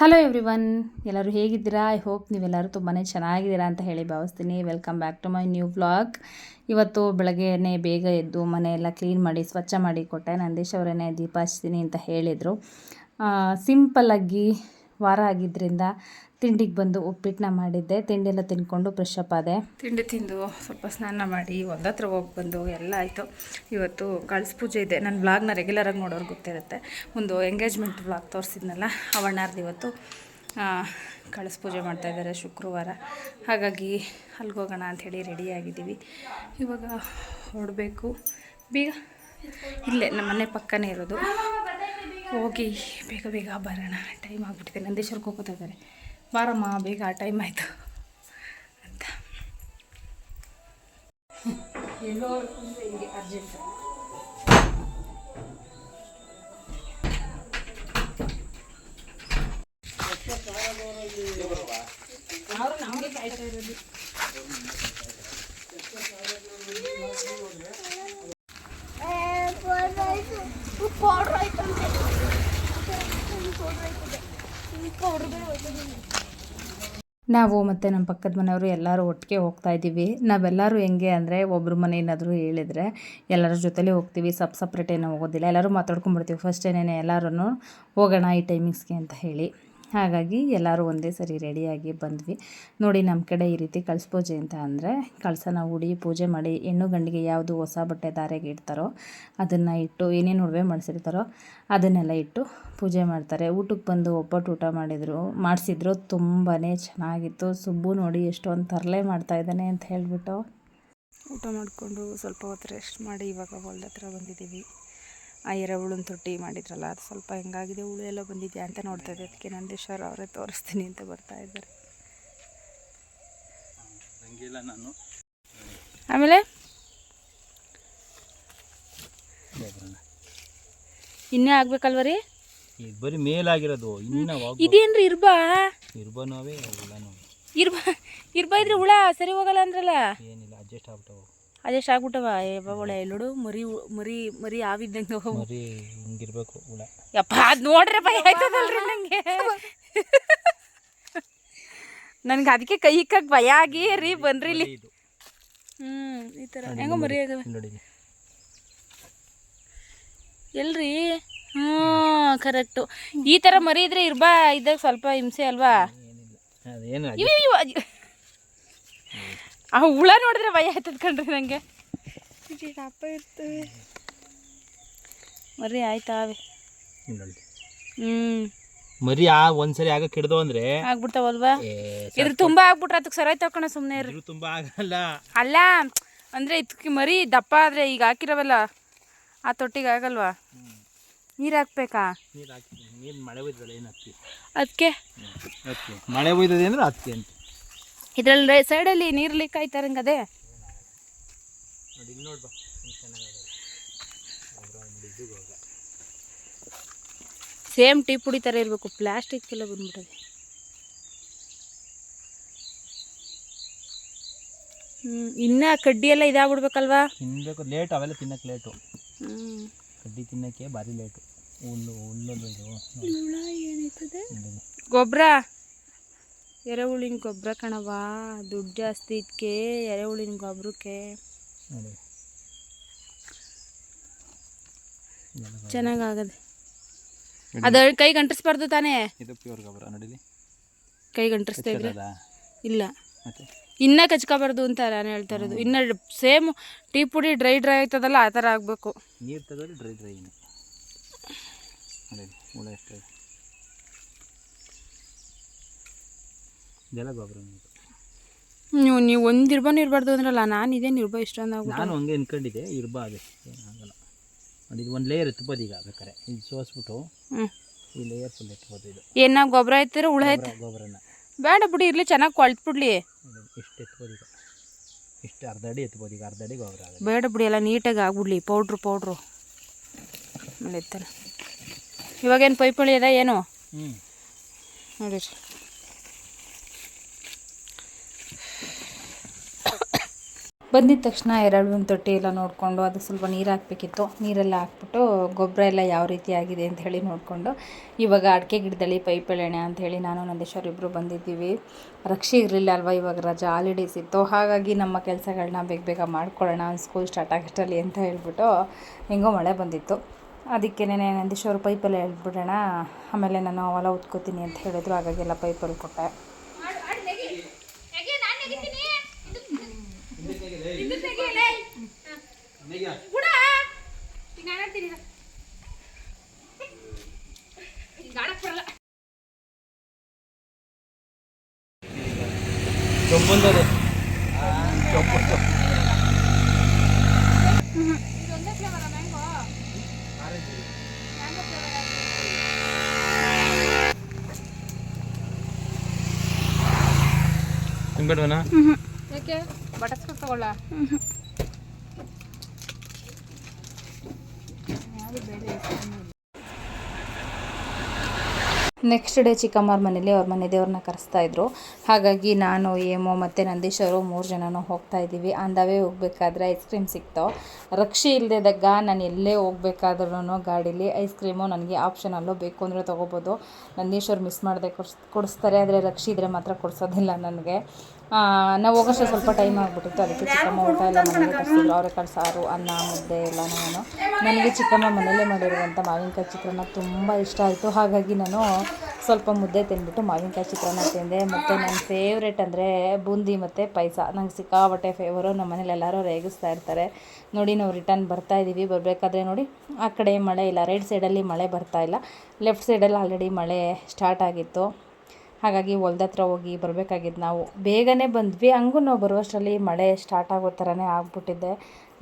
Hello every one ಎಲ್ಲರೂ ಹೇಗಿದ್ದೀರಾ? I hope ನೀವೆಲ್ಲರೂ ತುಂಬಾ ಚೆನ್ನಾಗಿದ್ದೀರಾ ಅಂತ ಹೇಳಿ ಭಾವಿಸ್ತೀನಿ. Welcome back to my new blog ಇವತ್ತು ಬೆಳಗ್ಗೆನೇ ಬೇಗ ಎದ್ದು ಮನೆಯೆಲ್ಲ ಕ್ಲೀನ್ ಮಾಡಿ, ಸ್ವಚ್ಛ ಮಾಡಿ ಕೊಟ್ಟೆ. ನಂದೀಶ್ ಅವರನ್ನೇ ದೀಪ ಹಚ್ತೀನಿ ಅಂತ ಹೇಳಿದರು. ಸಿಂಪಲ್ಲಾಗಿ ವಾರ ಆಗಿದ್ದರಿಂದ ತಿಂಡಿಗೆ ಬಂದು ಉಪ್ಪಿಟ್ಟನ್ನ ಮಾಡಿದ್ದೆ. ತಿಂಡಿ ಎಲ್ಲ ತಿನ್ಕೊಂಡು ಫ್ರೆಶ್ ಅಪ್ ಆದೆ. ತಿಂಡಿ ತಿಂದು ಸ್ವಲ್ಪ ಸ್ನಾನ ಮಾಡಿ ಒಂದತ್ರ ಹೋಗಿ ಬಂದು ಎಲ್ಲ ಆಯಿತು. ಇವತ್ತು ಕಳ್ಸ ಪೂಜೆ ಇದೆ. ನನ್ನ ವ್ಲಾಗ್ನ ರೆಗ್ಯುಲರಾಗಿ ನೋಡೋರು ಗೊತ್ತಿರುತ್ತೆ. ಒಂದು ಎಂಗೇಜ್ಮೆಂಟ್ ವ್ಲಾಗ್ ತೋರಿಸಿದ್ನಲ್ಲ, ಅವಣ್ಣಾರ್ದು ಇವತ್ತು. ಕಳಸ ಪೂಜೆ ಮಾಡ್ತಾಯಿದ್ದಾರೆ ಶುಕ್ರವಾರ. ಹಾಗಾಗಿ ಅಲ್ಲಿಗೆ ಹೋಗೋಣ ಅಂಥೇಳಿ ರೆಡಿ ಆಗಿದ್ದೀವಿ. ಇವಾಗ ಹೊರಡಬೇಕು ಬೀಗ, ಇಲ್ಲೇ ನಮ್ಮ ಮನೆ ಪಕ್ಕನೇ ಇರೋದು. ಹೋಗಿ ಬೇಗ ಬೇಗ ಬರೋಣ. ಟೈಮ್ ಆಗಿಬಿಟ್ಟಿದೆ. ನಂದೇಶ್ವರ್ಗೆ ಹೋಗ್ತಾ ಇದ್ದಾರೆ. ಬಾರಮ್ಮ ಬೇಗ ಆ ಟೈಮ್ ಆಯಿತು. ಅಂತ. ಎಲ್ಲೋ ಹಿಂಗೆ ಅರ್ಜೆಂಟ್ ಅವರು ನಮಗೆ ಕಾಯ್ತಾ ಇರೋದು. ನಾವು ಮತ್ತು ನಮ್ಮ ಪಕ್ಕದ ಮನೆಯವರು ಎಲ್ಲರೂ ಒಟ್ಟಿಗೆ ಹೋಗ್ತಾ ಇದ್ದೀವಿ. ನಾವೆಲ್ಲರೂ ಹೆಂಗೆ ಅಂದರೆ ಒಬ್ಬರು ಮನೆ ಏನಾದರೂ ಹೇಳಿದರೆ ಎಲ್ಲರ ಜೊತೆಲೇ ಹೋಗ್ತೀವಿ. ಸಪ್ ಸಪ್ರೇಟ್ ಏನೂ ಹೋಗೋದಿಲ್ಲ. ಎಲ್ಲರೂ ಮಾತಾಡ್ಕೊಂಡ್ಬಿಡ್ತೀವಿ. ಫಸ್ಟ್ ಏನೇನೆ ಎಲ್ಲರೂ ಹೋಗೋಣ ಈ ಟೈಮಿಂಗ್ಸ್ಗೆ ಅಂತ ಹೇಳಿ. ಹಾಗಾಗಿ ಎಲ್ಲರೂ ಒಂದೇ ಸರಿ ರೆಡಿಯಾಗಿ ಬಂದ್ವಿ. ನೋಡಿ ನಮ್ಮ ಕಡೆ ಈ ರೀತಿ ಕಳ್ಸ ಪೂಜೆ ಅಂತ ಅಂದರೆ, ಕಳಸನ ಉಡಿ ಪೂಜೆ ಮಾಡಿ ಹೆಣ್ಣು ಗಂಡಿಗೆ ಯಾವುದು ಹೊಸ ಬಟ್ಟೆ ದಾರೆಗೆ ಇಡ್ತಾರೋ, ಅದನ್ನು ಇಟ್ಟು ಏನೇನು ಒಡವೆ ಮಾಡಿಸಿರ್ತಾರೋ, ಅದನ್ನೆಲ್ಲ ಇಟ್ಟು ಪೂಜೆ ಮಾಡ್ತಾರೆ. ಊಟಕ್ಕೆ ಬಂದು ಒಬ್ಬಟ್ಟು ಊಟ ಮಾಡಿದರು, ಮಾಡಿಸಿದ್ರು ತುಂಬಾ ಚೆನ್ನಾಗಿತ್ತು. ಸುಬ್ಬು ನೋಡಿ ಎಷ್ಟೊಂದು ತರಲೆ ಮಾಡ್ತಾಯಿದ್ದಾನೆ ಅಂತ ಹೇಳಿಬಿಟ್ಟು. ಊಟ ಮಾಡಿಕೊಂಡು ಸ್ವಲ್ಪ ಹೊತ್ತು ರೆಸ್ಟ್ ಮಾಡಿ ಇವಾಗ ಹೊಲ್ದ ಹತ್ರ ಬಂದಿದ್ದೀವಿ. ಆ ಎರೆಹುಳನ ತೊಟ್ಟಿ ಮಾಡಿದ್ರಲ್ಲ ಅದು ಸ್ವಲ್ಪ ಹೆಂಗಾಗಿದೆ ಹುಳು ಎಲ್ಲ ಬಂದಿದೆಯಾ ಅಂತ ನೋಡ್ತಾ ಇದ್ದೆ. ಅದಕ್ಕೆ ನಂದೇಶ್ವರ ಅವರೇ ತೋರಿಸ್ತೀನಿ ಅಂತ ಬರ್ತಾ ಇದ್ದಾರೆ. ಆಮೇಲೆ? ಇನ್ನೇ ಆಗ್ಬೇಕಲ್ವ ರೀ? ಬರೀ ಮೇಲಾಗಿರೋದು ಇನ್ನ ಇದೇನ್ರಿ ಇರ್ಬಾ? ಹುಳನೋ ಇರ್ಬಾ ಇರ್ಬಾ ಇದ್ರೆ ಹುಳ ಸರಿ ಹೋಗಲ್ಲ ಅಂದ್ರಲ್ಲ? ಏನಿಲ್ಲ ಅಡ್ಜಸ್ಟ್ ಆಗ್ಬಿಟ್ಟವು. ಅದೆಷ್ಟು ಆಗ್ಬಿಟ್ಟವ ಹುಳ ಎಲ್ಲೋಡು ಮರಿ ಮರಿ ಮರಿ ಆವಿದ್ದಂಗೆ. ಮರಿ ಹಿಂಗಿರ್ಬೇಕು ಹುಳ. ಯಪ್ಪ ಅದು ನೋಡ್ರೆ ಭಯ ಆಯ್ತದಲ್ರಿ ನನಗೆ ನನ್ಗೆ ಅದಕ್ಕೆ ಕೈ ಇಕ್ಕಕ್ಕೆ ಭಯ ಆಗಿ ರೀ ಬನ್ರಿ ಇಲ್ಲಿ ಹ್ಞೂ ಈ ಥರ ಹೆಂಗ ಮರಿ ಆಗವೆ ಎಲ್ರಿ? ಹ್ಞೂ ಕರೆಕ್ಟು. ಈ ಥರ ಮರಿ ಇದ್ರೆ ಇರ್ಬಾ ಇದ್ದಾಗ ಸ್ವಲ್ಪ ಹಿಂಸೆ ಅಲ್ವಾ? ಆ ಹುಳ ನೋಡಿದ್ರೆ ಭಯ ಆಯ್ತದ ಕಣ್ರಿ ನನಗೆ ಮರಿ ಆಯ್ತಾವೆ ಹ್ಮ್. ಮರಿ ಆ ಒಂದ್ಸರಿ ಆಗ ಕಿಡ್ದು ಅಂದ್ರೆ ಆಗ್ಬಿಡ್ತಾವಲ್ವಾ? ಇದ್ರ ತುಂಬಾ ಆಗ್ಬಿಟ್ರೆ ಅದಕ್ಕೆ ಸರ ತಕೊಂಡ ಸುಮ್ಮನೆ ಇರ್ರಿ. ಇರು ತುಂಬಾ ಆಗಲ್ಲ. ಅಲ್ಲ ಅಂದ್ರೆ ಇದಕ್ಕೆ ಮರಿ ದಪ್ಪ ಆದ್ರೆ ಈಗ ಹಾಕಿರವಲ್ಲ ಆ ತೊಟ್ಟಿಗೆ ಆಗಲ್ವಾ? ನೀರು ಹಾಕ್ಬೇಕಾ? ನೀರು ಹಾಕಿ ನೀರು ಮಳೆ ಏನು ಹತ್ತಿ? ಅದಕ್ಕೆ ಮಳೆ ಹೋಯ್ತದೆ ಅಂದ್ರೆ ಹತ್ತಿ ಅಂತ. ಇದ್ರಲ್ಲಿ ಸೈಡಲ್ಲಿ ನೀರು ಲೀಕ್ ನೋಡ್ಬಾ ಚೆನ್ನಾಗದ ಸೇಮ್ ಟೀ ಪುಡಿ ಥರ ಇರಬೇಕು ಪ್ಲಾಸ್ಟಿಕ್ ಎಲ್ಲ ಬಂದ್ಬಿಟ್ಟದೆ ಹ್ಞೂ ಇನ್ನೂ ಕಡ್ಡಿ ಎಲ್ಲ ಇದಾಗ್ಬಿಡ್ಬೇಕಲ್ವಾ? ತಿನ್ನಬೇಕು ಲೇಟ್ ಅವೆಲ್ಲ ತಿನ್ನಕ್ಕೆ ಲೇಟು ಕಡ್ಡಿ ತಿನ್ನಕ್ಕೆ ಭಾರಿ ಲೇಟು ಹುಲ್ಲು ಹುಲ್ಲು ಇದು. ಏನಾಯ್ತದೆ? ನೋಡಿ. ಗೊಬ್ಬರ ಎರೆಹುಳಿನ ಗೊಬ್ಬರ ಕಣವ ದುಡ್ಡು ಜಾಸ್ತಿ ಇದಕ್ಕೆ ಎರೆಹುಳಿನ ಗೊಬ್ಬರಕ್ಕೆ ಚೆನ್ನಾಗಾಗದೆ ಅದು ಕೈ ಗಂಟಿಸ್ಬಾರ್ದು ತಾನೇ? ಇದು ಪ್ಯೂರ್ ಗೊಬ್ಬರ ನೋಡಿಲಿ. ಕೈ ಗಂಟಿಸ್ತಾ ಇಲ್ಲ. ಮತ್ತೆ? ಇನ್ನ ಕಚ್ಕೋಬಾರ್ದು ಅಂತ ನಾನು ಹೇಳ್ತಾ ಇರೋದು ಇನ್ನು ಸೇಮ್ ಟೀ ಪುಡಿ ಡ್ರೈ ಡ್ರೈ ಆಯ್ತದಲ್ಲ ಆ ಥರ ಆಗಬೇಕು. ನೀರು ತೆಗೆದ್ರೆ ಡ್ರೈ ಡ್ರೈನೇ. ನೋಡಿ ಹುಳ ಎಷ್ಟಿದೆ ಇದೆಲ್ಲ ಗೊಬ್ಬರ ನೀವು ನೀವು ಒಂದು ಇರ್ಬನ್ ಇರಬಾರ್ದು ಅಂದ್ರಲ್ಲ ನಾನು ಇದೇ ನಿರ್ಬ ಇಷ್ಟೊಂದು ಆಗ್ಬಿಟ್ಟು ನಾನು ಹಂಗೆ ಅಂದ್ಕೊಂಡಿದ್ದೆ ಇರ್ಬಾ ಅದೇ ಏನಾಗಲ್ಲ ನೋಡಿ ಇದು ಒಂದು ಲೇಯರ್ ಎತ್ಬೋದು ಈಗ ಬೇಕಾರೆ ಇದು ಸೋಸ್ಬಿಟ್ಟು ಈ ಲೇಯರ್ ಫುಲ್ ಎತ್ಬೋದು ಇದು. ಏನು ಗೊಬ್ಬರ ಐತಿರ ಹುಳ ಎತ್ತ ಗೊಬ್ಬರ ಗೊಬ್ಬರನ. ಬೇಡ ಬಿಡಿ ಇರಲಿ ಚೆನ್ನಾಗಿ ಕೊಳ್ತು ಬಿಡಲಿ ಇಷ್ಟು ಎತ್ಬೋದು ಈಗ. ಇಷ್ಟು ಅರ್ಧ ಅಡಿ ಎತ್ಬೋದು ಈಗ ಅರ್ಧ ಅಡಿ ಗೊಬ್ಬರ ಬೇಡ ಬಿಡಿ ಎಲ್ಲ ನೀಟಾಗಿ ಆಗ್ಬಿಡ್ಲಿ ಪೌಡ್ರು ಪೌಡ್ರು ಆಮೇಲೆ ಇವಾಗೇನು ಪೈಪಳಿ ಅದ ಏನು? ಹ್ಞೂ ನೋಡಿರಿ. ಬಂದಿದ ತಕ್ಷಣ ಎರಡು ತೊಟ್ಟಿ ಎಲ್ಲ ನೋಡಿಕೊಂಡು ಅದು ಸ್ವಲ್ಪ ನೀರು ಹಾಕಬೇಕಿತ್ತು. ನೀರೆಲ್ಲ ಹಾಕ್ಬಿಟ್ಟು ಗೊಬ್ಬರ ಎಲ್ಲ ಯಾವ ರೀತಿ ಆಗಿದೆ ಅಂತ ಹೇಳಿ ನೋಡಿಕೊಂಡು ಇವಾಗ ಅಡಿಕೆ ಗಿಡದಲ್ಲಿ ಪೈಪ್ ಎಳೆಣೆ ಅಂತ ಹೇಳಿ ನಾನು ನಂದೇಶ್ವರ್ ಇಬ್ಬರು ಬಂದಿದ್ದೀವಿ. ರಕ್ಷೆ ಇರಲಿಲ್ಲ ಅಲ್ವಾ ಇವಾಗ ರಜಾ ಹಾಲಿಡೇಸ್ ಇತ್ತು. ಹಾಗಾಗಿ ನಮ್ಮ ಕೆಲಸಗಳನ್ನ ಬೇಗ ಬೇಗ ಮಾಡ್ಕೊಳ್ಳೋಣ ಸ್ಕೂಲ್ ಸ್ಟಾರ್ಟ್ ಅಂತ ಹೇಳ್ಬಿಟ್ಟು ಹೆಂಗೋ ಮಳೆ ಬಂದಿತ್ತು. ಅದಕ್ಕೆ ನಂದೀಶ್ವರು ಪೈಪೆಲ್ಲ ಹೇಳ್ಬಿಡೋಣ ಆಮೇಲೆ ನಾನು ಹೊಲ ಉತ್ಕೋತೀನಿ ಅಂತ ಹೇಳಿದ್ರು. ಹಾಗಾಗಿ ಎಲ್ಲ ಪೈಪಲ್ಲಿ ಕೊಟ್ಟೆ. ಚೊಂಬಂದದೆ ಬೇಡವನಾ ಯಾಕೆ ಬಟಸ್ಕೊಂಡು ತಗೊಳ್ಳ ನೆಕ್ಸ್ಟ್ ಡೇ ಚಿಕ್ಕಮ್ಮವ್ರ ಮನೇಲಿ ಅವ್ರ ಮನೆ ದೇವ್ರನ್ನ ಕರೆಸ್ತಾ ಇದ್ರು. ಹಾಗಾಗಿ ನಾನು ಏಮೋ ಮತ್ತು ನಂದೀಶರು ಮೂರು ಜನನೂ ಹೋಗ್ತಾ ಇದ್ದೀವಿ. ಅಂದವೇ ಹೋಗ್ಬೇಕಾದ್ರೆ ಐಸ್ ಕ್ರೀಮ್ ಸಿಕ್ತು. ರಕ್ಷೆ ಇಲ್ಲದಾಗ ನಾನು ಎಲ್ಲೇ ಹೋಗ್ಬೇಕಾದ್ರೂ ಗಾಡೀಲಿ ಐಸ್ ಕ್ರೀಮು ನನಗೆ ಆಪ್ಷನಲ್ಲೂ ಬೇಕು ಅಂದರೆ ತೊಗೋಬೋದು. ಅವ್ರು ಮಿಸ್ ಮಾಡದೆ ಕೊಡ್ಸ್, ಕೊಡಿಸ್ತಾರೆ. ಆದರೆ ರಕ್ಷೆ ಇದ್ದರೆ ಮಾತ್ರ ಕೊಡಿಸೋದಿಲ್ಲ ನನಗೆ. ನಾವು ಹೋಗೋಷ್ಟು ಸ್ವಲ್ಪ ಟೈಮ್ ಆಗಿಬಿಟ್ಟಿತ್ತು. ಅದಕ್ಕೆ ಚಿಕ್ಕಮ್ಮ ಊಟ ಎಲ್ಲ ಮನೇಲಿ ತರಿಸಿದ್ರು. ಅವರೆಕಾಳು ಸಾರು, ಅನ್ನ, ಮುದ್ದೆ ಎಲ್ಲನೂ ನನಗೆ ಚಿಕ್ಕಮ್ಮ ಮನೆಯಲ್ಲೇ ಮಾಡಿರುವಂಥ ಮಾವಿನಕಾಯಿ ಚಿತ್ರಾನ್ನ ತುಂಬ ಇಷ್ಟ ಆಯಿತು. ಹಾಗಾಗಿ ನಾನು ಸ್ವಲ್ಪ ಮುದ್ದೆ ತಿಂದ್ಬಿಟ್ಟು ಮಾವಿನಕಾಯಿ ಚಿತ್ರಾನ್ನ ತಿಂದೆ. ಮತ್ತು ನನ್ನ ಫೇವ್ರೇಟ್ ಅಂದರೆ ಬೂಂದಿ ಮತ್ತು ಪಾಯಸ. ನಂಗೆ ಸಿಕ್ಕಾಬಟ್ಟೆ ಫೇವರು ನಮ್ಮ ಮನೇಲಿ ಎಲ್ಲರೂ ರೇಗಿಸ್ತಾ ಇರ್ತಾರೆ. ನೋಡಿ, ನಾವು ರಿಟರ್ನ್ ಬರ್ತಾ ಇದ್ದೀವಿ ಬರಬೇಕಾದ್ರೆ ನೋಡಿ, ಆ ಕಡೆ ಮಳೆ ಇಲ್ಲ. ರೈಟ್ ಸೈಡಲ್ಲಿ ಮಳೆ ಬರ್ತಾ ಇಲ್ಲ. ಲೆಫ್ಟ್ ಸೈಡಲ್ಲಿ ಆಲ್ರೆಡಿ ಮಳೆ ಸ್ಟಾರ್ಟ್ ಆಗಿತ್ತು. ಹಾಗಾಗಿ ಹೊಲ್ದ ಹತ್ರ ಹೋಗಿ ಬರಬೇಕಾಗಿತ್ತು ನಾವು. ಬೇಗನೆ ಬಂದ್ವಿ. ಹಂಗೂ ನಾವು ಬರುವಷ್ಟರಲ್ಲಿ ಮಳೆ ಸ್ಟಾರ್ಟ್ ಆಗೋ ಥರನೇ ಆಗಿಬಿಟ್ಟಿದ್ದೆ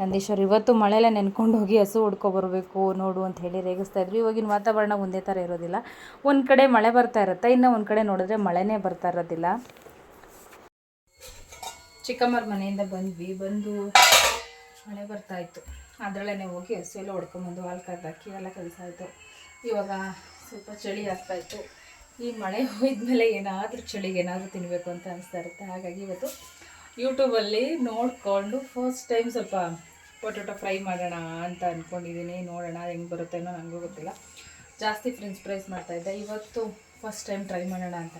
ನಂದೀಶ್ವರ್, ಇವತ್ತು ಮಳೆಯಲ್ಲೇ ನೆನ್ಕೊಂಡು ಹೋಗಿ ಹಸು ಹುಡ್ಕೊ ಬರಬೇಕು, ನೋಡು ಅಂತ ಹೇಳಿ ರೇಗಿಸ್ತಾ ಇದ್ವಿ. ಇವಾಗಿನ ವಾತಾವರಣ ಒಂದೇ ಥರ ಇರೋದಿಲ್ಲ. ಒಂದು ಕಡೆ ಮಳೆ ಬರ್ತಾ ಇರುತ್ತೆ, ಇನ್ನು ಒಂದು ಕಡೆ ನೋಡಿದ್ರೆ ಮಳೆನೇ ಬರ್ತಾ ಇರೋದಿಲ್ಲ. ಚಿಕ್ಕಮ್ಮರ ಮನೆಯಿಂದ ಬಂದ್ವಿ. ಬಂದು ಮಳೆ ಬರ್ತಾ ಇತ್ತು. ಅದರಲ್ಲೇ ಹೋಗಿ ಹಸು ಎಲ್ಲ ಹೊಡ್ಕೊಂಬಂದು ಹಾಲು ಕರೆದಾಕಿ ಎಲ್ಲ ಕೆಲಸ ಆಯಿತು. ಇವಾಗ ಸ್ವಲ್ಪ ಚಳಿ ಆಗ್ತಾ ಇತ್ತು. ಈ ಮಳೆ ಹೋಗಿದ್ಮೇಲೆ ಏನಾದರೂ ಚಳಿಗೆ ಏನಾದರೂ ತಿನ್ನಬೇಕು ಅಂತ ಅನಿಸ್ತಾ ಇರುತ್ತೆ. ಹಾಗಾಗಿ ಇವತ್ತು ಯೂಟ್ಯೂಬಲ್ಲಿ ನೋಡಿಕೊಂಡು ಫಸ್ಟ್ ಟೈಮ್ ಸ್ವಲ್ಪ ಪೊಟೊಟೊ ಫ್ರೈ ಮಾಡೋಣ ಅಂತ ಅಂದ್ಕೊಂಡಿದ್ದೀನಿ ನೋಡೋಣ ಹೆಂಗೆ ಅನ್ನೋ ನನಗೂ ಗೊತ್ತಿಲ್ಲ. ಜಾಸ್ತಿ ಫ್ರೆಂಚ್ ಫ್ರೈಸ್ ಮಾಡ್ತಾಯಿದ್ದೆ ಇವತ್ತು ಫಸ್ಟ್ ಟೈಮ್ ಟ್ರೈ ಮಾಡೋಣ ಅಂತ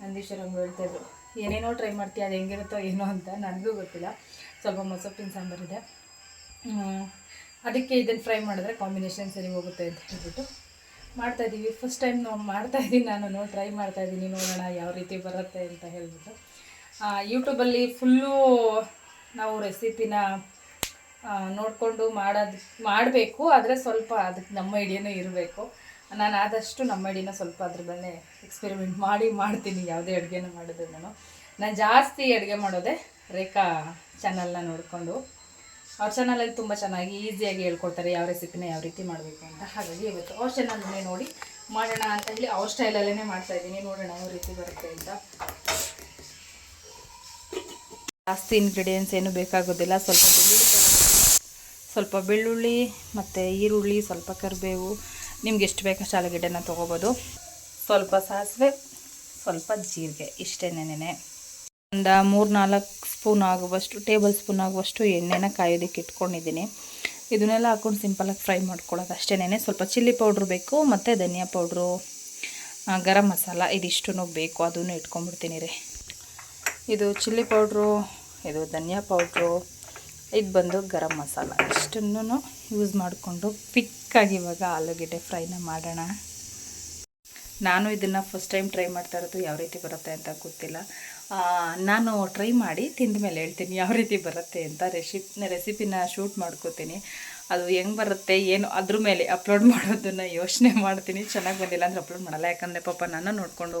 ನಂದೀಶ್ವರ ಹಂಗೆ ಹೇಳ್ತಾಯಿದ್ರು ಏನೇನೋ ಟ್ರೈ ಮಾಡ್ತೀಯ, ಅದು ಹೆಂಗಿರುತ್ತೋ ಏನೋ ಅಂತ ನನಗೂ ಗೊತ್ತಿಲ್ಲ. ಸ್ವಲ್ಪ ಮೊಸಪ್ಪಿನ ಸಾಂಬಾರಿದೆ ಅದಕ್ಕೆ ಇದನ್ನು ಫ್ರೈ ಮಾಡಿದ್ರೆ ಕಾಂಬಿನೇಷನ್ ಸರಿ ಹೋಗುತ್ತೆ ಅಂತ ಹೇಳ್ಬಿಟ್ಟು. ಮಾಡ್ತಾ ಇದ್ದೀವಿ ಫಸ್ಟ್ ಟೈಮ್ ನಾವು ಮಾಡ್ತಾ ಇದ್ದೀನಿ ನಾನು ಟ್ರೈ ಮಾಡ್ತಾ ಇದ್ದೀನಿ ನೋಡೋಣ ಯಾವ ರೀತಿ ಬರುತ್ತೆ ಅಂತ ಹೇಳ್ಬಿಟ್ಟು. ಯೂಟ್ಯೂಬಲ್ಲಿ ಫುಲ್ಲು ನಾವು ರೆಸಿಪಿನ ನೋಡಿಕೊಂಡು ಮಾಡೋದು, ಮಾಡಬೇಕು. ಆದರೆ ಸ್ವಲ್ಪ ಅದಕ್ಕೆ ನಮ್ಮ ಐಡಿಯಾನೂ ಇರಬೇಕು. ನಾನು ಆದಷ್ಟು ನಮ್ಮ ಐಡಿಯಾನ ಸ್ವಲ್ಪ ಅದ್ರ ಮೇಲೆ ಎಕ್ಸ್ಪೆರಿಮೆಂಟ್ ಮಾಡಿ ಮಾಡ್ತೀನಿ. ಯಾವುದೇ ಅಡುಗೆನೂ ಮಾಡಿದ್ರು ನಾನು ನಾನು ಜಾಸ್ತಿ ಅಡುಗೆ ಮಾಡೋದೇ ರೇಖಾ ಚಾನಲ್ನ ನೋಡಿಕೊಂಡು. ಅವ್ರ ಚಾನಲಲ್ಲಿ ತುಂಬ ಚೆನ್ನಾಗಿ ಈಸಿಯಾಗಿ ಹೇಳ್ಕೊಡ್ತಾರೆ ಯಾವ ರೆಸಿಪಿನ ಯಾವ ರೀತಿ ಮಾಡಬೇಕು ಅಂತ. ಹಾಗಾಗಿ ಇವತ್ತು ಅವ್ರ ಚಾನಲ್ನೇ ನೋಡಿ ಮಾಡೋಣ ಅಂತ ಹೇಳಿ ಅವ್ರ ಸ್ಟೈಲಲ್ಲೇ ಮಾಡ್ತಾ ಇದ್ದೀನಿ. ನೋಡೋಣ ಯಾವ ರೀತಿ ಬರುತ್ತೆ ಅಂತ. ಜಾಸ್ತಿ ಇಂಗ್ರೀಡಿಯೆಂಟ್ಸ್ ಏನು ಬೇಕಾಗೋದಿಲ್ಲ. ಸ್ವಲ್ಪ ಸ್ವಲ್ಪ ಬೆಳ್ಳುಳ್ಳಿ ಮತ್ತು ಈರುಳ್ಳಿ, ಸ್ವಲ್ಪ ಕರಿಬೇವು. ನಿಮ್ಗೆ ಎಷ್ಟು ಬೇಕಷ್ಟು ಆಲೂಗಡ್ಡೆನ ತೊಗೋಬೋದು. ಸ್ವಲ್ಪ ಸಾಸಿವೆ, ಸ್ವಲ್ಪ ಜೀರಿಗೆ ಇಷ್ಟೇ ನೆನೆ ಒಂದು ಮೂರು ನಾಲ್ಕು ಸ್ಪೂನ್ ಆಗುವಷ್ಟು, ಟೇಬಲ್ ಸ್ಪೂನ್ ಆಗುವಷ್ಟು ಎಣ್ಣೆನ ಕಾಯೋದಕ್ಕೆ ಇಟ್ಕೊಂಡಿದ್ದೀನಿ. ಇದನ್ನೆಲ್ಲ ಹಾಕೊಂಡು ಸಿಂಪಲಾಗಿ ಫ್ರೈ ಮಾಡ್ಕೊಳ್ಳೋದು ಅಷ್ಟೇನೆ ಸ್ವಲ್ಪ ಚಿಲ್ಲಿ ಪೌಡ್ರ್ ಬೇಕು, ಮತ್ತು ಧನಿಯಾ ಪೌಡ್ರು ಗರಂ ಮಸಾಲ ಇದಿಷ್ಟು ಬೇಕು, ಅದನ್ನು ಇಟ್ಕೊಂಡ್ಬಿಡ್ತೀನಿ ರೀ. ಇದು ಚಿಲ್ಲಿ ಪೌಡ್ರು, ಇದು ಧನಿಯಾ ಪೌಡ್ರು, ಇದು ಬಂದು ಗರಂ ಮಸಾಲ ಇಷ್ಟನ್ನು ಯೂಸ್ ಮಾಡಿಕೊಂಡು ಪಿಕ್ಕಾಗಿ ಇವಾಗ ಆಲೂಗೆಡ್ಡೆ ಫ್ರೈನ ಮಾಡೋಣ. ನಾನು ಇದನ್ನು ಫಸ್ಟ್ ಟೈಮ್ ಟ್ರೈ ಮಾಡ್ತಾ ಇರೋದು ಯಾವ ರೀತಿ ಬರುತ್ತೆ ಅಂತ ಗೊತ್ತಿಲ್ಲ. ನಾನು ಟ್ರೈ ಮಾಡಿ ತಿಂದ ಮೇಲೆ ಹೇಳ್ತೀನಿ ಯಾವ ರೀತಿ ಬರುತ್ತೆ ಅಂತ ರೆಸಿಪ್ ರೆಸಿಪಿನ ಶೂಟ್ ಮಾಡ್ಕೋತೀನಿ. ಅದು ಹೆಂಗೆ ಬರುತ್ತೆ, ಏನು ಅದ್ರ ಮೇಲೆ ಅಪ್ಲೋಡ್ ಮಾಡೋದನ್ನು ಯೋಚನೆ ಮಾಡ್ತೀನಿ. ಚೆನ್ನಾಗಿ ಬಂದಿಲ್ಲ ಅಂದರೆ ಅಪ್ಲೋಡ್ ಮಾಡಲ್ಲ. ಯಾಕಂದರೆ ಪಾಪ ನಾನು ನೋಡಿಕೊಂಡು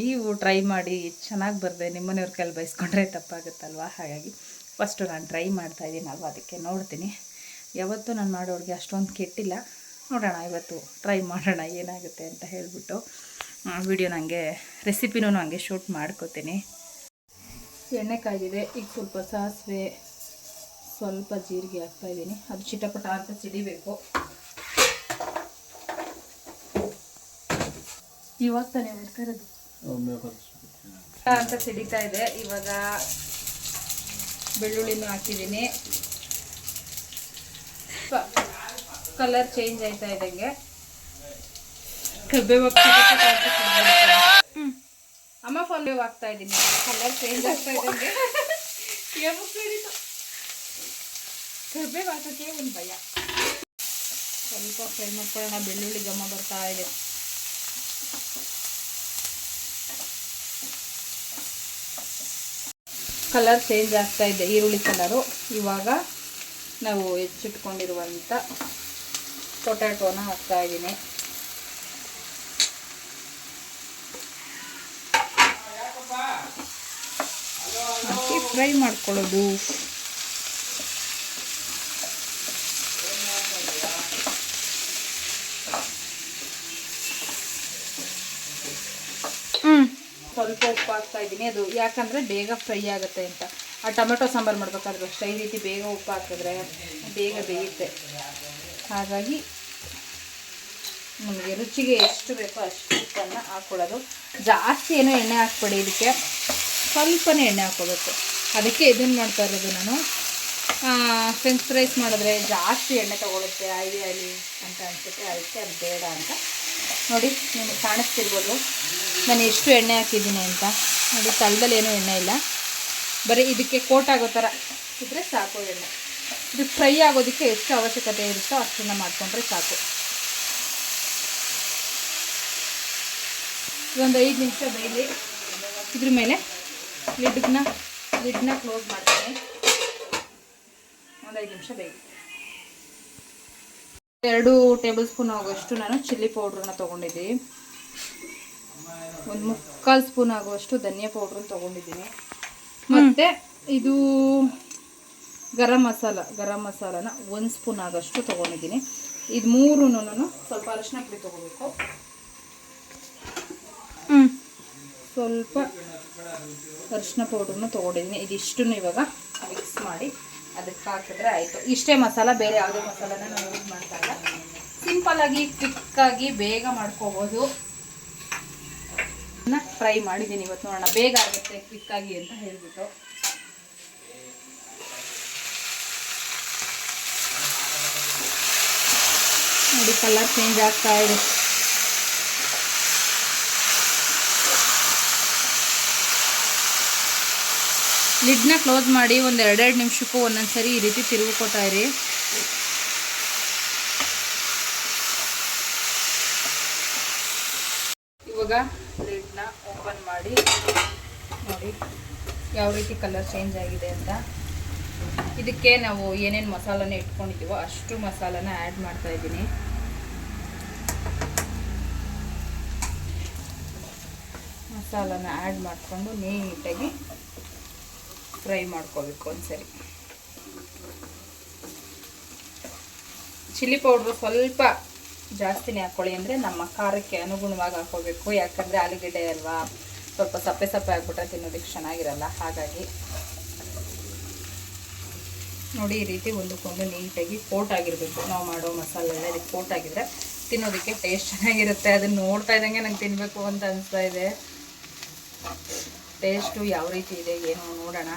ನೀವು ಟ್ರೈ ಮಾಡಿ ಚೆನ್ನಾಗಿ ಬರದೆ, ನಿಮ್ಮನೆಯವ್ರ ಕೈಲಿ ಬಯಸ್ಕೊಂಡ್ರೆ ತಪ್ಪಾಗುತ್ತಲ್ವ? ಹಾಗಾಗಿ ಫಸ್ಟು ನಾನು ಟ್ರೈ ಮಾಡ್ತಾ ಇದ್ದೀನಲ್ವ ಅದಕ್ಕೆ ನೋಡ್ತೀನಿ. ಯಾವತ್ತೂ ನಾನು ಮಾಡೋರಿಗೆ ಅಷ್ಟೊಂದು ಕೆಟ್ಟಿಲ್ಲ. ನೋಡೋಣ, ಇವತ್ತು ಟ್ರೈ ಮಾಡೋಣ ಏನಾಗುತ್ತೆ ಅಂತ ಹೇಳಿಬಿಟ್ಟು. ವಿಡಿಯೋ ನನಗೆ ರೆಸಿಪಿನೂ ಹಂಗೆ ಶೂಟ್ ಮಾಡ್ಕೋತೀನಿ. ಎಣ್ಣೆ ಕಾಯ್ದಿದೆ, ಈಗ ಸ್ವಲ್ಪ ಸಾಸಿವೆ, ಸ್ವಲ್ಪ ಜೀರಿಗೆ ಹಾಕ್ತಾ ಇದ್ದೀನಿ. ಅದು ಚಿಟಪಟ ಅಂತ ಸಿಡಿಬೇಕು. ಇವಾಗ ತಾನೇ ಬರ್ತಾ ಇರೋದು. ಅಂತ ಸಿಡಿತಾ ಇದೆ. ಇವಾಗ ಬೆಳ್ಳುಳ್ಳಿನೂ ಹಾಕಿದ್ದೀನಿ. ಕಲರ್ ಚೇಂಜ್ ಆಯ್ತಾ ಇದ್ದಂಗೆ. ಅಮ್ಮ ಬೇವ್ ಆಗ್ತಾ ಇದ್ದೀನಿ. ಕಲರ್ ಚೇಂಜ್ ಆಗ್ತಾ ಇದ್ದಂಗೆ ಕರ್ಬೇವು ಹಾಕೋಕ್ಕೆ ಒಂದು ಭಯ. ಸ್ವಲ್ಪ ಫ್ರೈ ಮಾಡ್ಕೊಳ್ಳೋಣ, ಬೆಳ್ಳುಳ್ಳಿ ಘಮ ಬರ್ತಾ ಇದೆ. ಕಲರ್ ಚೇಂಜ್ ಆಗ್ತಾ ಇದೆ, ಈರುಳ್ಳಿ ಕಲರು ಇವಾಗ ನಾವು ಹೆಚ್ಚಿಟ್ಕೊಂಡಿರುವಂಥ ಪೊಟ್ಯಾಟೋನ ಹಾಕ್ತಾ ಇದ್ದೀನಿ ಹಾಕಿ ಫ್ರೈ ಮಾಡ್ಕೊಳ್ಳೋದು. ಸ್ವಲ್ಪ ಉಪ್ಪು ಹಾಕ್ತಾ ಇದ್ದೀನಿ. ಅದು ಯಾಕಂದರೆ ಬೇಗ ಫ್ರೈ ಆಗುತ್ತೆ ಅಂತ. ಆ ಟೊಮೆಟೊ ಸಾಂಬಾರು ಮಾಡ್ಬೇಕಾದ್ರೂ ಅಷ್ಟೇ. ಈ ರೀತಿ ಬೇಗ ಉಪ್ಪು ಹಾಕಿದ್ರೆ ಬೇಗ ಬೇಯುತ್ತೆ. ಹಾಗಾಗಿ ನಮಗೆ ರುಚಿಗೆ ಎಷ್ಟು ಬೇಕೋ ಅಷ್ಟು ಉಪ್ಪನ್ನು ಹಾಕ್ಕೊಳ್ಳೋದು ಜಾಸ್ತಿ ಏನೋ ಎಣ್ಣೆ ಹಾಕ್ಬೇಡಿ ಇದಕ್ಕೆ. ಸ್ವಲ್ಪನೇ ಎಣ್ಣೆ ಹಾಕ್ಕೋಬೇಕು. ಅದಕ್ಕೆ ಇದನ್ನು ಮಾಡ್ತಾ ಇರೋದು ನಾನು. ಫ್ರೆಂಚ್ ಫ್ರೈಸ್ ಮಾಡಿದ್ರೆ ಜಾಸ್ತಿ ಎಣ್ಣೆ ತೊಗೊಳುತ್ತೆ ಆಯಿಲಿ ಆಯಿಲಿ ಅಂತ ಅನಿಸುತ್ತೆ, ಅದಕ್ಕೆ ಅದು ಬೇಡ ಅಂತ. ನೋಡಿ ನಿಮಗೆ ಕಾಣಿಸ್ತಿರ್ಬೋದು. ನಾನು ಎಷ್ಟು ಎಣ್ಣೆ ಹಾಕಿದ್ದೀನಿ ಅಂತ. ನೋಡಿ ತಳದಲ್ಲಿ ಏನೂ ಎಣ್ಣೆ ಇಲ್ಲ. ಬರೀ ಇದಕ್ಕೆ ಕೋಟ್ ಆಗೋ ಥರ ಇದ್ದರೆ ಸಾಕು ಎಣ್ಣೆ. ಇದು ಫ್ರೈ ಆಗೋದಕ್ಕೆ ಎಷ್ಟು ಅವಶ್ಯಕತೆ ಇರುತ್ತೋ ಅಷ್ಟನ್ನು ಮಾಡಿಕೊಂಡ್ರೆ ಸಾಕು. ಇದೊಂದು ಐದು ನಿಮಿಷ ಬೈಲಿ ಇದ್ರ ಮೇಲೆ ಲಿಡ್ನ ಲಿಡ್ನ ಕ್ಲೋಸ್ ಮಾಡ್ತೀನಿ. ಒಂದು ಐದು ನಿಮಿಷ ಬೇಯುತ್ತೆ ಎರಡು ಟೇಬಲ್ ಸ್ಪೂನ್ ಆಗುವಷ್ಟು ನಾನು ಚಿಲ್ಲಿ ಪೌಡ್ರನ್ನ ತೊಗೊಂಡಿದ್ದೀನಿ. ಒಂದು ಮುಕ್ಕಾಲು ಸ್ಪೂನ್ ಆಗುವಷ್ಟು ಧನಿಯಾ ಪೌಡ್ರನ್ನ ತೊಗೊಂಡಿದ್ದೀನಿ. ಮತ್ತು ಇದು ಗರಂ ಮಸಾಲ ಗರಂ ಮಸಾಲನ ಒಂದು ಸ್ಪೂನ್ ಆಗೋಷ್ಟು ತೊಗೊಂಡಿದ್ದೀನಿ. ಇದು ಮೂರೂ ಸ್ವಲ್ಪ ಅರಶಿನ ಪುಡಿ ತೊಗೋಬೇಕು. ಸ್ವಲ್ಪ ಅರಿಶಿನ ಪೌಡ್ರನ್ನು ತೊಗೊಂಡಿದ್ದೀನಿ. ಇದಿಷ್ಟನ್ನು ಇವಾಗ ಮಿಕ್ಸ್ ಮಾಡಿ ಅದಕ್ಕೆ ಹಾಕಿದ್ರೆ ಆಯಿತು. ಇಷ್ಟೇ ಮಸಾಲ, ಬೇರೆ ಯಾವುದೇ ಮಸಾಲನ ನಾನು ಯೂಸ್ ಮಾಡ್ತಾ ಇಲ್ಲ. ಸಿಂಪಲ್ಲಾಗಿ ಕ್ವಿಕ್ಕಾಗಿ ಬೇಗ ಮಾಡ್ಕೋಬೋದು. ಫ್ರೈ ಮಾಡಿದ್ದೀನಿ ಇವತ್ತು ನೋಡೋಣ. ಬೇಗ ಆಗುತ್ತೆ ಕ್ವಿಕ್ಕಾಗಿ ಅಂತ ಹೇಳ್ಬಿಟ್ಟು. ನೋಡಿ ಕಲರ್ ಚೇಂಜ್ ಆಗ್ತಾ ಇದೆ. ಲಿಡ್ನ ಕ್ಲೋಸ್ ಮಾಡಿ ಒಂದು ಎರಡೆರಡು ನಿಮಿಷಕ್ಕೂ ಒಂದೊಂದು ಸರಿ ಈ ರೀತಿ ತಿರುಗಿಕೊತಾ ಇರಿ. ಇವಾಗ ಲಿಡ್ನ ಓಪನ್ ಮಾಡಿ. ನೋಡಿ ಯಾವ ರೀತಿ ಕಲರ್ ಚೇಂಜ್ ಆಗಿದೆ ಅಂತ. ಇದಕ್ಕೆ ನಾವು ಏನೇನು ಮಸಾಲನ ಇಟ್ಕೊಂಡಿದ್ದೀವೋ ಅಷ್ಟು ಮಸಾಲನ ಆ್ಯಡ್ ಮಾಡ್ತಾ ಇದ್ದೀನಿ. ಮಸಾಲನ ಆ್ಯಡ್ ಮಾಡಿಕೊಂಡು ನೀಟಾಗಿ ಫ್ರೈ ಮಾಡ್ಕೋಬೇಕು ಒಂದ್ಸರಿ. ಚಿಲ್ಲಿ ಪೌಡ್ರು ಸ್ವಲ್ಪ ಜಾಸ್ತಿನೇ ಹಾಕ್ಕೊಳ್ಳಿ ಅಂದರೆ ನಮ್ಮ ಖಾರಕ್ಕೆ ಅನುಗುಣವಾಗಿ ಹಾಕೋಬೇಕು. ಯಾಕಂದರೆ ಆಲೂಗೆಡ್ಡೆ ಅಲ್ವಾ, ಸ್ವಲ್ಪ ಸಪ್ಪೆ ಸಪ್ಪೆ ಹಾಕ್ಬಿಟ್ರೆ ತಿನ್ನೋದಕ್ಕೆ ಚೆನ್ನಾಗಿರಲ್ಲ. ಹಾಗಾಗಿ ನೋಡಿ ಈ ರೀತಿ ಒಂದಕ್ಕೊಂದು ನೀಟಾಗಿ ಕೋಟ್ ಆಗಿರಬೇಕು. ನಾವು ಮಾಡೋ ಮಸಾಲೆ ಎಲ್ಲ ಇದಕ್ಕೆ ಕೋಟ್ ಆಗಿದ್ರೆ ತಿನ್ನೋದಕ್ಕೆ ಟೇಸ್ಟ್ ಚೆನ್ನಾಗಿರುತ್ತೆ. ಅದನ್ನು ನೋಡ್ತಾ ಇದ್ದಂಗೆ ನಂಗೆ ತಿನ್ನಬೇಕು ಅಂತ ಅನಿಸ್ತಾ ಇದೆ. ಟೇಸ್ಟು ಯಾವ ರೀತಿ ಇದೆ, ಏನು ನೋಡೋಣ.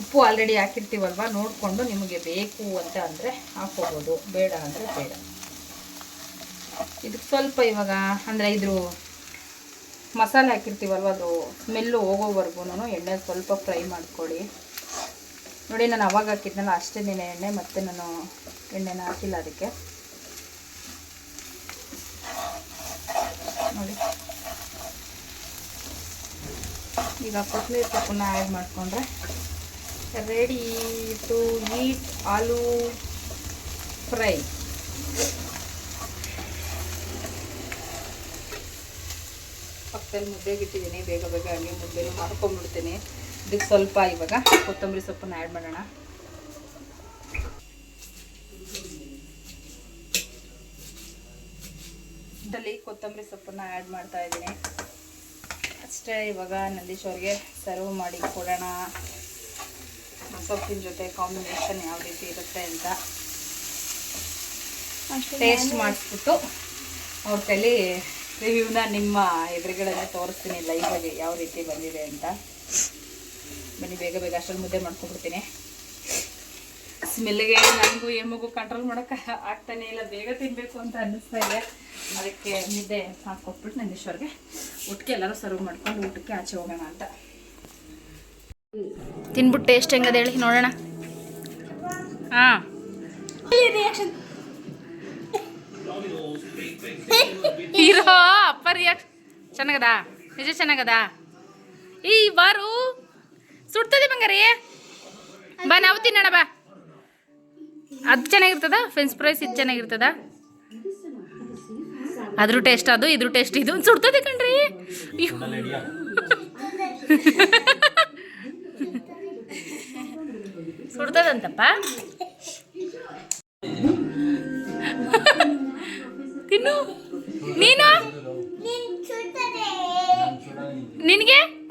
ಉಪ್ಪು ಆಲ್ರೆಡಿ ಹಾಕಿರ್ತೀವಲ್ವ, ನೋಡಿಕೊಂಡು ನಿಮಗೆ ಬೇಕು ಅಂತ ಅಂದರೆ ಹಾಕ್ಕೋಬೋದು, ಬೇಡ ಅಂದರೆ ಬೇಡ. ಇದಕ್ಕೆ ಸ್ವಲ್ಪ ಇವಾಗ ಅಂದರೆ ಇದ್ರ ಮಸಾಲೆ ಹಾಕಿರ್ತೀವಲ್ವ, ಅದು ಸ್ಮೆಲ್ಲು ಹೋಗೋವರೆಗೂ ಎಣ್ಣೆ ಸ್ವಲ್ಪ ಫ್ರೈ ಮಾಡ್ಕೊಳ್ಳಿ. ನೋಡಿ, ನಾನು ಅವಾಗ ಹಾಕಿದ್ನಲ್ಲ ಅಷ್ಟೇ ಎಣ್ಣೆ, ಮತ್ತು ನಾನು ಎಣ್ಣೆನ ಹಾಕಿಲ್ಲ ಅದಕ್ಕೆ. ನೋಡಿ. ಈಗ ಕೊತ್ತಂಬರಿ ಸೊಪ್ಪನ್ನ ಆ್ಯಡ್ ಮಾಡಿಕೊಂಡ್ರೆ ready to eat aloo fry. ಪಕ್ಕದಲ್ಲಿ ಮುದ್ದೆಗೆ ಇಟ್ಟಿದ್ದೀನಿ. ಬೇಗ ಬೇಗ ಹಂಗೆ ಮುದ್ದೆನೂ ಮಾಡ್ಕೊಂಡ್ಬಿಡ್ತೀನಿ ಇದಕ್ಕೆ ಸ್ವಲ್ಪ ಇವಾಗ ಕೊತ್ತಂಬರಿ ಸೊಪ್ಪನ್ನ ಆ್ಯಡ್ ಮಾಡೋಣ. ಇದರಲ್ಲಿ ಕೊತ್ತಂಬರಿ ಸೊಪ್ಪನ್ನ ಆ್ಯಡ್ ಮಾಡ್ತಾ ಇದ್ದೀನಿ. ಅಷ್ಟೇ ಇವಾಗ ನಂದೀಶ್ ಅವ್ರಿಗೆ ಸರ್ವ್ ಮಾಡಿ ಕೊಡೋಣ. ಸೊಪ್ಪಿನ ಜೊತೆ ಕಾಂಬಿನೇಷನ್ ಯಾವ ರೀತಿ ಇರುತ್ತೆ ಅಂತ ಟೇಸ್ಟ್ ಮಾಡಿಸ್ಬಿಟ್ಟು ಅವ್ರ ಕೈಲಿ ರಿವ್ಯೂನ ನಿಮ್ಮ ಎದುರುಗಡೆ ತೋರಿಸ್ತೀನಿ ಲೈವಾಗಿ ಯಾವ ರೀತಿ ಬಂದಿದೆ ಅಂತ. ಬನ್ನಿ ಬೇಗ ಬೇಗ ಅಷ್ಟರಲ್ಲಿ ಮುದ್ದೆ ಮಾಡ್ಕೊಂಡ್ಬಿಡ್ತೀನಿ. ಸ್ಮೆಲ್ಗೆ ನನಗೂ ಎಮ್ಮಗೂ ಕಂಟ್ರೋಲ್ ಮಾಡೋಕೆ ಆಗ್ತಾನೆ ಇಲ್ಲ, ಬೇಗ ತಿನ್ನಬೇಕು ಅಂತ ಅನ್ನಿಸ್ತಾ ಇದೆ. ಅದಕ್ಕೆ ಮುದ್ದೆ ನನ್ನ ನಂದೀಶ್ವರ್ಗೆ ಊಟಕ್ಕೆ ಎಲ್ಲರೂ ಸರ್ವ್ ಮಾಡ್ಕೊಂಡು ಊಟಕ್ಕೆ ಆಚೆ ಹೋಗೋಣ ಅಂತ. ತಿನ್ಬಿಟ್ಟು ಟೇಸ್ಟ್ ಹೆಂಗದ ಹೇಳಿ ನೋಡೋಣ. ಹಾಂ. ಹೀರೋ, ಅಪ್ಪ ರಿಯಾಕ್ಷನ್ ಚೆನ್ನಾಗದ? ನಿಜ ಚೆನ್ನಾಗದ? ಈ ಬಾರು. ಸುಡ್ತದೆ ಬಂಗಾರಿ. ಬಾ, ನಾವು ತಿನ್ನೋಣ, ಬಾ. ಅದು ಚೆನ್ನಾಗಿರ್ತದ? ಫ್ರೆಂಚ್ ಫ್ರೈಸ್ ಇದು ಚೆನ್ನಾಗಿರ್ತದ? ಅದ್ರ ಟೇಸ್ಟ್ ಅದು, ಇದ್ರ ಟೇಸ್ಟ್ ಇದು ಸುಡ್ತದೆ ಕಣ್ರಿ. ಸುಡ್ತದಂತಪ್ಪ. ತಿನ್ನು. ನೀನು? ನಿನಗೆ?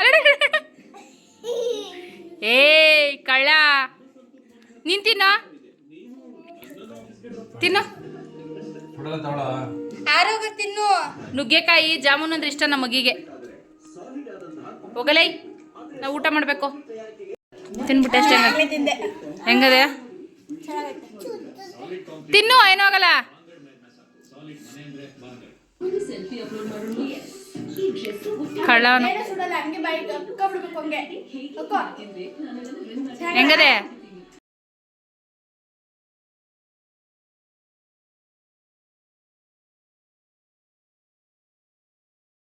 ಏಯ್, ಕಳ್ಳ. ನೀನ್ ತಿನ್ನ. ತಿನ್ನು. ಆರೋಗ್ಯ ತಿನ್ನು. ನುಗ್ಗೆಕಾಯಿ ಜಾಮೂನ್ ಅಂದ್ರೆ ಇಷ್ಟ ನಮ್ಮ ಮಗಿಗೆ. ಹೋಗಲೈ. ನಾವು ಊಟ ಮಾಡಬೇಕು. ತಿನ್ಬಿಟ್ಟೆ ಅಷ್ಟೇ ಹೆಂಗದೆ? ತಿನ್ನು ಏನೂ ಆಗಲ್ಲ. ಕಳ್ಳವನು ಸುಡಲ್ಲ ಹಂಗೆ ಬಾಯಿ ಬಿಡ್ಬೇಕು ಹಂಗೆ. ಅಕ್ಕೋ. ಹೆಂಗದೆ?